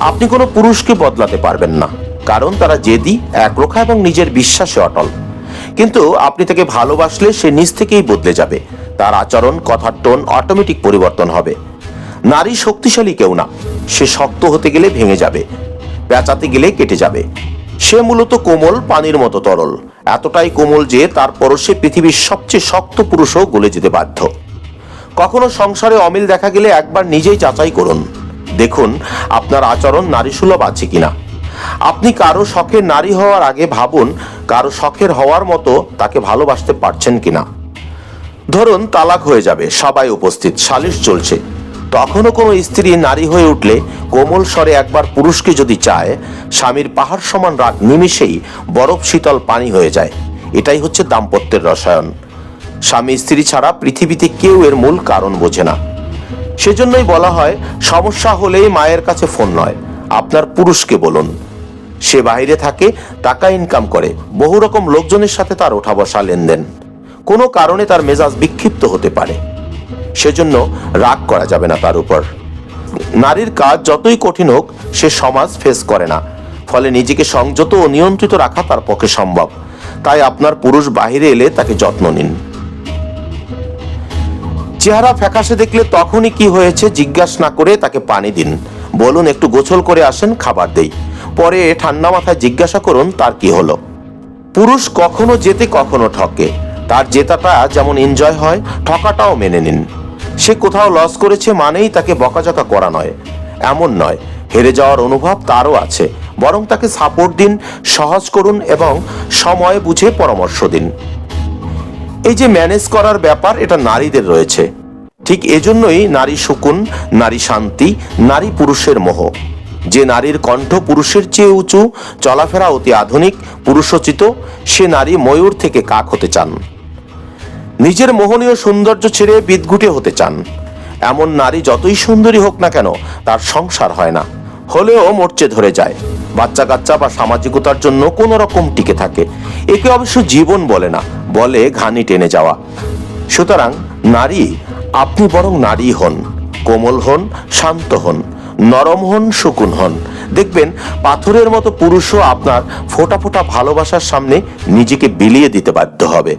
আপনি কোনো পুরুষকে বদলাতে পারবেন না, কারণ তারা জেদি, একরোখা এবং নিজের বিশ্বাসে অটল। কিন্তু আপনি তাকে ভালোবাসলে সে নিজ থেকেই বদলে যাবে। তার আচরণ, কথার টোন অটোমেটিক পরিবর্তন হবে। নারী শক্তিশালী কেউ না। সে শক্ত হতে গেলে ভেঙে যাবে। পেঁচাতে গেলে কেটে যাবে। সে মূলত কোমল, পানির মতো তরল। এতটাই কোমল যে তার পরশে পৃথিবীর সবচেয়ে শক্ত পুরুষও গলে যেতে বাধ্য। কখনো সংসারে অমিল দেখা গেলে একবার নিজেই যাচাই করুন। দেখুন, আপনার আচরণ নারীসুলভ আছে কিনা। আপনি কারও শখের নারী হওয়ার আগে ভাবুন, কারও শখের হওয়ার মতো তাকে ভালোবাসতে পারছেন কিনা। ধরুন, তালাক হয়ে যাবে, সবাই উপস্থিত, সালিশ চলছে। তখনও কোনো স্ত্রী নারী হয়ে উঠলে কোমল স্বরে একবার পুরুষকে যদি চায়, স্বামীর পাহাড় সমান রাগ নিমিষেই বরফ শীতল পানি হয়ে যায়। এটাই হচ্ছে দাম্পত্যের রসায়ন। স্বামী স্ত্রী ছাড়া পৃথিবীতে কেউ এর মূল কারণ বোঝে না। সেজন্যই বলা হয়, সমস্যা হলেই মায়ের কাছে ফোন নয়, আপনার পুরুষকে বলুন। সে বাইরে থাকে, টাকা ইনকাম করে, বহু রকম লোকজনের সাথে তার ওঠা বসা লেনদেন। কোনো কারণে তার মেজাজ বিক্ষিপ্ত হতে পারে। সেজন্য রাগ করা যাবে না তার উপর। নারীর কাজ যতই কঠিন হোক, সে সমাজ ফেস করে না। ফলে নিজেকে সংযত ও নিয়ন্ত্রিত রাখা তার পক্ষে সম্ভব। তাই আপনার পুরুষ বাহিরে এলে তাকে যত্ন নিন। চেহারা ফ্যাকাশে দেখলে তখনই কি হয়েছে জিজ্ঞাসা না করে তাকে পানি দিন। বলুন, একটু গোছল করে আসেন, খাবার দেই। পরে ঠান্ডা মাথায় জিজ্ঞাসা করুন, তার কি হলো? পুরুষ কখনো যেতে কখনো ঠকে। তার জেতাটা যেমন এনজয় হয়, ঠকাটাও মেনে নিন। সে কোথাও লস করেছে মানেই তাকে বকাঝকা করা নয়। এমন নয়। হেরে যাওয়ার অনুভব তারও আছে। বরং তাকে সাপোর্ট দিন, সহজ করুন এবং সময় বুঝে পরামর্শ দিন। এই যে ম্যানেজ করার ব্যাপার, এটা নারীদের রয়েছে। ঠিক এজন্যই নারী শকুন, নারী শান্তি, নারী পুরুষের মোহ। যে নারীর কণ্ঠ পুরুষের চেয়ে উঁচু, চলাফেরা অতি আধুনিক, পুরুষোচিত, সে নারী ময়ূর থেকে কাক হতে চান। নিজের মোহনীয় সৌন্দর্য ছেড়ে বিদঘুটে হতে চান। এমন নারী যতই সুন্দরী হোক না কেন, তার সংসার হয় না। হলেও মরচে ধরে যায়। বাচ্চা কাচ্চা বা সামাজিকতার জন্য কোনো রকম টিকে থাকে। একে অবশ্য জীবন বলে না। বলে ঘানি টেনে যাওয়া। সুতরাং নারী, আপনি বরং নারী হন, কোমল হন, শান্ত হন, নরম হন, শকুন হন। দেখবেন পাথরের মতো পুরুষও আপনার ফোটা ফোটা ভালোবাসার সামনে নিজেকে বিলিয়ে দিতে বাধ্য হবে।